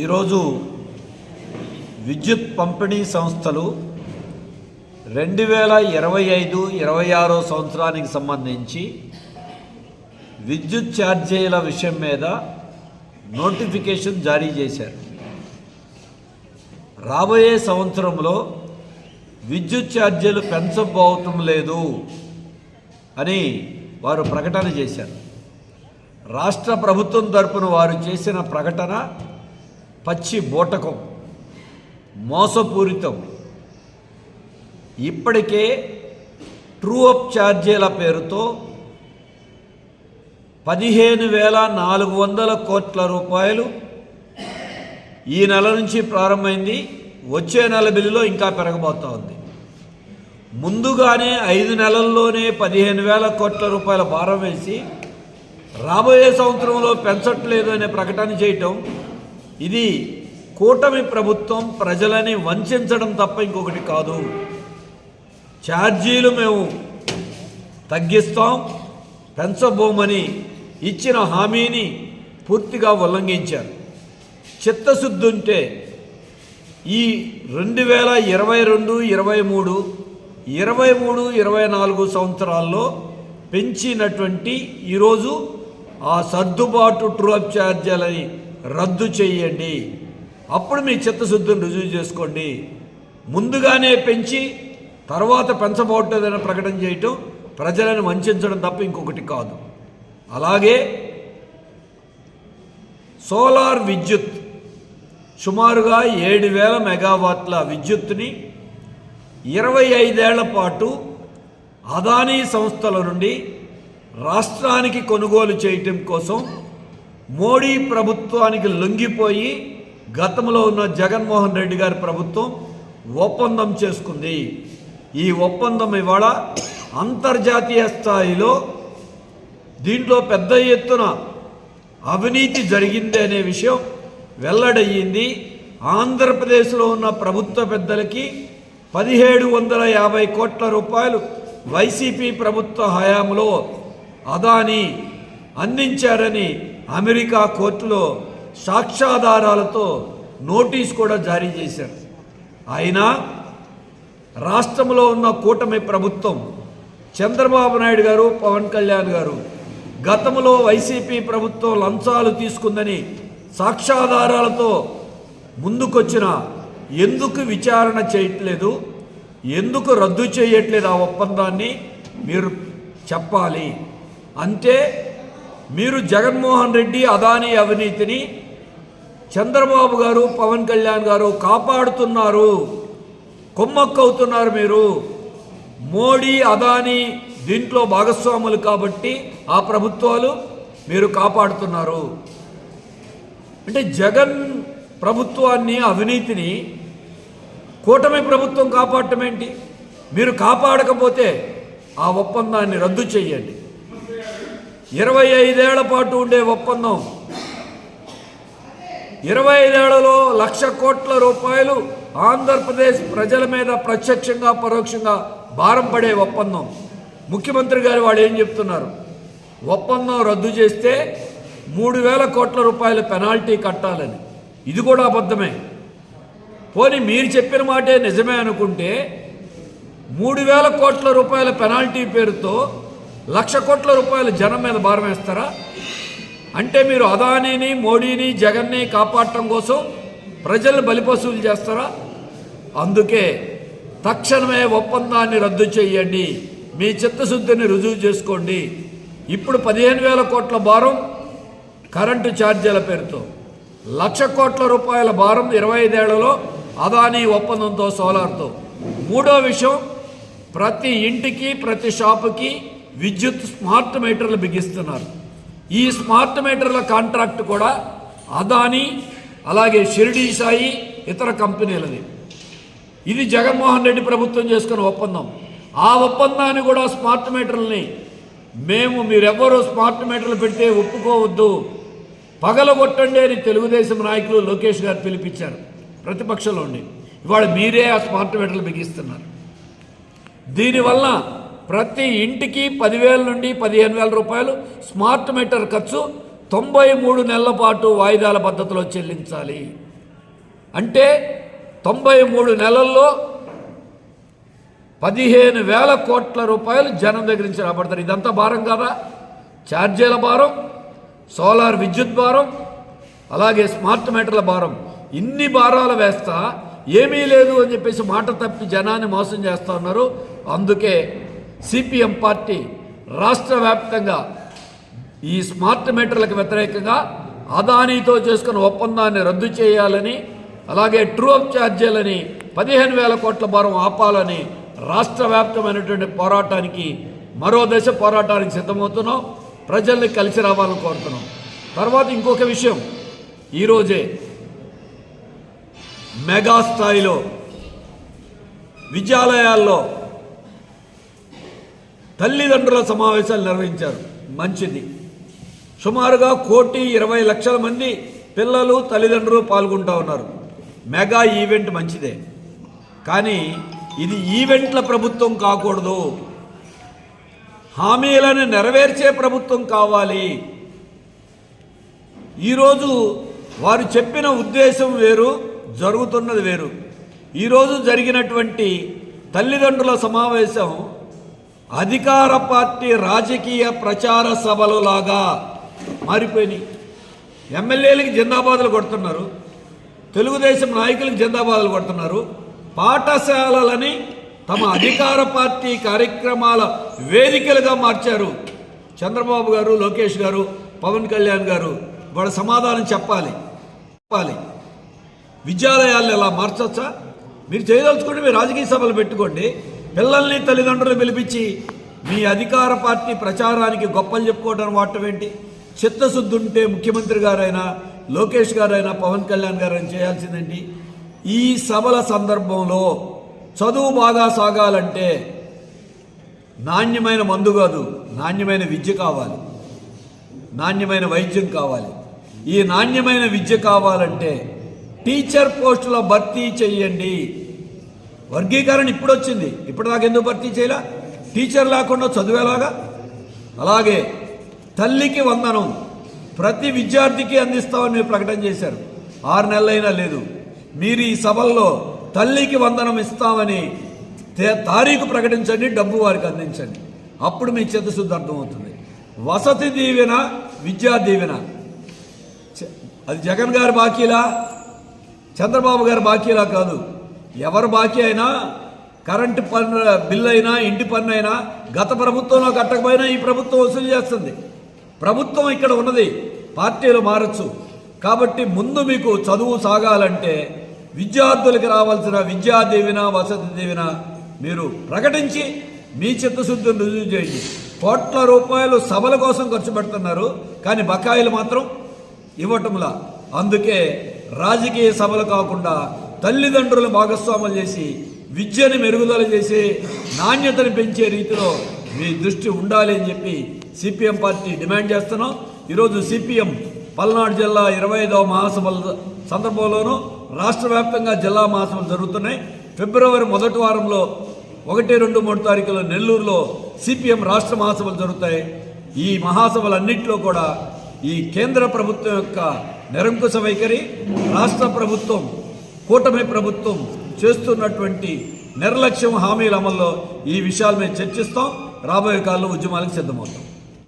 ఈరోజు విద్యుత్ పంపిణీ సంస్థలు రెండు వేల ఇరవై ఐదు ఇరవై ఆరో సంవత్సరానికి సంబంధించి విద్యుత్ ఛార్జీల విషయం మీద నోటిఫికేషన్ జారీ చేశారు. రాబోయే సంవత్సరంలో విద్యుత్ ఛార్జీలు పెంచబోవటం లేదు అని వారు ప్రకటన చేశారు. రాష్ట్ర ప్రభుత్వం తరపున వారు చేసిన ప్రకటన పచ్చి బూటకం మోసపూరితం. ఇప్పటికే ట్రూ అప్ ఛార్జీల పేరుతో పదిహేను వేల నాలుగు వందల కోట్ల రూపాయలు ఈ నెల నుంచి ప్రారంభమైంది. వచ్చే నెల బిల్లులో ఇంకా పెరగబోతోంది. ముందుగానే ఐదు నెలల్లోనే పదిహేను వేల కోట్ల రూపాయల భారం వేసి రాబోయే సంవత్సరంలో పెంచట్లేదు అనే ప్రకటన చేయటం ఇది కూటమి ప్రభుత్వం ప్రజలని వంచడం తప్ప ఇంకొకటి కాదు. ఛార్జీలు మేము తగ్గిస్తాం పెంచబోమని ఇచ్చిన హామీని పూర్తిగా ఉల్లంఘించారు. చిత్తశుద్ధి ఉంటే ఈ రెండు వేల ఇరవై రెండు ఇరవై మూడు ఇరవై మూడు ఇరవై నాలుగు సంవత్సరాల్లో పెంచినటువంటి ఈరోజు ఆ సర్దుబాటు ట్రూఅప్ ఛార్జీలని రద్దు చేయండి. అప్పుడు మీ చిత్తశుద్ధిని రుజువు చేసుకోండి. ముందుగానే పెంచి తర్వాత పెంచబోటదని ప్రకటన చేయటం ప్రజలను వంచడం తప్ప ఇంకొకటి కాదు. అలాగే సోలార్ విద్యుత్ సుమారుగా ఏడు వేల మెగావాట్ల విద్యుత్ని ఇరవై ఐదేళ్ళ పాటు అదానీ సంస్థల నుండి రాష్ట్రానికి కొనుగోలు చేయటం కోసం మోడీ ప్రభుత్వానికి లొంగిపోయి గతంలో ఉన్న జగన్మోహన్ రెడ్డి గారి ప్రభుత్వం ఒప్పందం చేసుకుంది. ఈ ఒప్పందం ఇవాళ అంతర్జాతీయ స్థాయిలో దీంట్లో పెద్ద ఎత్తున అవినీతి జరిగింది అనే విషయం వెల్లడయ్యింది. ఆంధ్రప్రదేశ్లో ఉన్న ప్రభుత్వ పెద్దలకి పదిహేడు వందల యాభై కోట్ల రూపాయలు వైసీపీ ప్రభుత్వ హయాంలో అదాని అందించారని అమెరికా కోర్టులో సాక్ష్యాధారాలతో నోటీస్ కూడా జారీ చేశారు. అయినా రాష్ట్రంలో ఉన్న కూటమి ప్రభుత్వం చంద్రబాబు నాయుడు గారు పవన్ కళ్యాణ్ గారు గతంలో వైసీపీ ప్రభుత్వం లంచాలు తీసుకుందని సాక్ష్యాధారాలతో ముందుకొచ్చిన ఎందుకు విచారణ చేయట్లేదు? ఎందుకు రద్దు చేయట్లేదు ఆ ఒప్పందాన్ని? మీరు చెప్పాలి. అంటే మీరు జగన్మోహన్ రెడ్డి అదానీ అవినీతిని చంద్రబాబు గారు పవన్ కళ్యాణ్ గారు కాపాడుతున్నారు. కొమ్మక్కవుతున్నారు మీరు. మోడీ అదానీ దీంట్లో భాగస్వాములు కాబట్టి ఆ ప్రభుత్వాలు మీరు కాపాడుతున్నారు. అంటే జగన్ ప్రభుత్వాన్ని అవినీతిని కూటమి ప్రభుత్వం కాపాడటం ఏంటి? మీరు కాపాడకపోతే ఆ ఒప్పందాన్ని రద్దు చేయండి ఇరవై ఐదేళ్ళ పాటు ఉండే ఒప్పందం. ఇరవై ఐదేళ్ళలో లక్ష కోట్ల రూపాయలు ఆంధ్రప్రదేశ్ ప్రజల మీద ప్రత్యక్షంగా పరోక్షంగా భారం పడే ఒప్పందం. ముఖ్యమంత్రి గారు వాళ్ళు ఏం చెప్తున్నారు? ఒప్పందం రద్దు చేస్తే మూడు వేల కోట్ల రూపాయల పెనాల్టీ కట్టాలని. ఇది కూడా అబద్ధమే. పోనీ మీరు చెప్పిన మాటే నిజమే అనుకుంటే మూడు వేల కోట్ల రూపాయల పెనాల్టీ పేరుతో లక్ష కోట్ల రూపాయల జనం మీద భారం వేస్తారా? అంటే మీరు అదానీని మోడీని జగన్ని కాపాడటం కోసం ప్రజలను బలిపశువులు చేస్తారా? అందుకే తక్షణమే ఒప్పందాన్ని రద్దు చేయండి. మీ చిత్తశుద్ధిని రుజువు చేసుకోండి. ఇప్పుడు పదిహేను వేల కోట్ల భారం కరెంటు ఛార్జీల పేరుతో. లక్ష కోట్ల రూపాయల భారం ఇరవై ఐదేళ్ళలో అదానీ ఒప్పందంతో సోలార్తో. మూడో విషయం ప్రతి ఇంటికి ప్రతి షాపుకి విద్యుత్ స్మార్ట్ మీటర్లు బిగిస్తున్నారు. ఈ స్మార్ట్ మీటర్ల కాంట్రాక్ట్ కూడా అదానీ అలాగే షిరిడీ సాయి ఇతర కంపెనీలది. ఇది జగన్మోహన్ రెడ్డి ప్రభుత్వం చేసుకున్న ఒప్పందం. ఆ ఒప్పందాన్ని కూడా స్మార్ట్ మీటర్లని మేము మీరెవ్వరూ స్మార్ట్ మీటర్లు పెడితే ఒప్పుకోవద్దు. పగలగొట్టండి అని తెలుగుదేశం నాయకులు లోకేష్ గారు పిలిపించారు. ప్రతిపక్షంలో ఉండి ఇవాళ మీరే ఆ స్మార్ట్ మీటర్లు బిగిస్తున్నారు. దీనివల్ల ప్రతి ఇంటికి పదివేల నుండి పదిహేను వేల రూపాయలు స్మార్ట్ మీటర్ ఖర్చు తొంభై మూడు నెలల పాటు వాయిదాల పద్ధతిలో చెల్లించాలి. అంటే తొంభై మూడు నెలల్లో పదిహేను వేల కోట్ల రూపాయలు జనం దగ్గర నుంచి రాబడతారు. ఇదంతా భారం కదా? ఛార్జీల భారం సోలార్ విద్యుత్ భారం అలాగే స్మార్ట్ మీటర్ల భారం. ఇన్ని భారాలు వేస్తా ఏమీ లేదు అని చెప్పేసి మాట తప్పి జనాన్ని మోసం చేస్తూ ఉన్నారు. అందుకే సిపిఎం పార్టీ రాష్ట్ర వ్యాప్తంగా ఈ స్మార్ట్ మీటర్లకు వ్యతిరేకంగా అదానీతో చేసుకున్న ఒప్పందాన్ని రద్దు చేయాలని అలాగే ట్రూ అప్ ఛార్జీలని పదిహేను వేల కోట్ల భారం ఆపాలని రాష్ట్ర వ్యాప్తమైనటువంటి పోరాటానికి మరో దశ పోరాటానికి సిద్ధమవుతున్నాం. ప్రజల్ని కలిసి రావాలని కోరుతున్నాం. తర్వాత ఇంకొక విషయం. ఈరోజే మెగా స్థాయిలో విద్యాలయాల్లో తల్లిదండ్రుల సమావేశాలు నిర్వహించారు. మంచిది. సుమారుగా కోటి ఇరవై లక్షల మంది పిల్లలు తల్లిదండ్రులు పాల్గొంటూ ఉన్నారు. మెగా ఈవెంట్ మంచిదే. కానీ ఇది ఈవెంట్ల ప్రభుత్వం కాకూడదు. హామీలను నెరవేర్చే ప్రభుత్వం కావాలి. ఈరోజు వారు చెప్పిన ఉద్దేశం వేరు. జరుగుతున్నది వేరు. ఈరోజు జరిగినటువంటి తల్లిదండ్రుల సమావేశం అధికార పార్టీ రాజకీయ ప్రచార సభలు లాగా మారిపోయినాయి. ఎమ్మెల్యేలకి జిందాబాదులు కొడుతున్నారు. తెలుగుదేశం నాయకులకు జిందాబాదులు కొడుతున్నారు. పాఠశాలలని తమ అధికార పార్టీ కార్యక్రమాల వేదికలుగా మార్చారు. చంద్రబాబు గారు లోకేష్ గారు పవన్ కళ్యాణ్ గారు. వాళ్ళ సమాధానం చెప్పాలి. చెప్పాలి. విద్యాలయాలను ఎలా మార్చొచ్చా? మీరు చేయదలుచుకుంటే మీరు రాజకీయ సభలు పెట్టుకోండి. పిల్లల్ని తల్లిదండ్రులు పిలిపించి మీ అధికార పార్టీ ప్రచారానికి గొప్పలు చెప్పుకోవడం వాటమేంటి ఏంటి? చిత్తశుద్ధి ఉంటే ముఖ్యమంత్రి గారైనా లోకేష్ గారైనా పవన్ కళ్యాణ్ గారైనా చేయాల్సిందేంటి? ఈ సభల సందర్భంలో చదువు బాగా సాగాలంటే నాణ్యమైన మందు కాదు నాణ్యమైన విద్య కావాలి. నాణ్యమైన వైద్యం కావాలి. ఈ నాణ్యమైన విద్య కావాలంటే టీచర్ పోస్టుల భర్తీ చెయ్యండి. వర్గీకరణ ఇప్పుడు వచ్చింది ఇప్పుడు దాకా ఎందుకు భర్తీ చేయాల? టీచర్ లేకుండా చదివేలాగా? అలాగే తల్లికి వందనం. ప్రతి విద్యార్థికి అందిస్తామని మీరు ప్రకటన చేశారు. ఆరు నెలలైనా లేదు. మీరు ఈ సభల్లో తల్లికి వందనం ఇస్తామని తే- తారీఖు ప్రకటించండి డబ్బు వారికి అందించండి. అప్పుడు మీ చిత్తశుద్ధి అర్థమవుతుంది. వసతి దీవెన విద్యా దీవెన. అది జగన్ గారి బాకీలా? చంద్రబాబు గారు బాకీలా కాదు. ఎవరు బాకీ అయినా కరెంటు పన్ను బిల్లు అయినా ఇంటి పన్ను అయినా గత ప్రభుత్వంలో కట్టకపోయినా ఈ ప్రభుత్వం వసూలు చేస్తుంది. ప్రభుత్వం ఇక్కడ ఉన్నది పార్టీలు మారచ్చు. కాబట్టి ముందు మీకు చదువు సాగాలంటే విద్యార్థులకు రావాల్సిన విద్యా దీవెన వసతి దీవెన మీరు ప్రకటించి మీ చిత్తశుద్ధిని రుజువు చేయండి. కోట్ల రూపాయలు సభల కోసం ఖర్చు పెడుతున్నారు కానీ బకాయిలు మాత్రం ఇవ్వటంలా. అందుకే రాజకీయ సభలు కాకుండా తల్లిదండ్రులు భాగస్వాములు చేసి విద్యను మెరుగుదల చేసి నాణ్యతను పెంచే రీతిలో మీ దృష్టి ఉండాలి అని చెప్పి సిపిఎం పార్టీ డిమాండ్ చేస్తున్నాం. ఈరోజు సిపిఎం పల్నాడు జిల్లా ఇరవై ఐదవ మహాసభల సందర్భంలోనూ రాష్ట్ర వ్యాప్తంగా జిల్లా మహాసభలు జరుగుతున్నాయి. ఫిబ్రవరి మొదటి వారంలో ఒకటి రెండు మూడు తారీఖులో నెల్లూరులో సిపిఎం రాష్ట్ర మహాసభలు జరుగుతాయి. ఈ మహాసభలన్నింటిలో కూడా ఈ కేంద్ర ప్రభుత్వం యొక్క నిరంకుశ వైఖరి రాష్ట్ర ప్రభుత్వం కూటమి ప్రభుత్వం చేస్తున్నటువంటి నిర్లక్ష్యం హామీల అమల్లో ఈ విషయాలు మేము చర్చిస్తాం. రాబోయే కాలంలో ఉద్యమాలకు సిద్ధమవుతాం.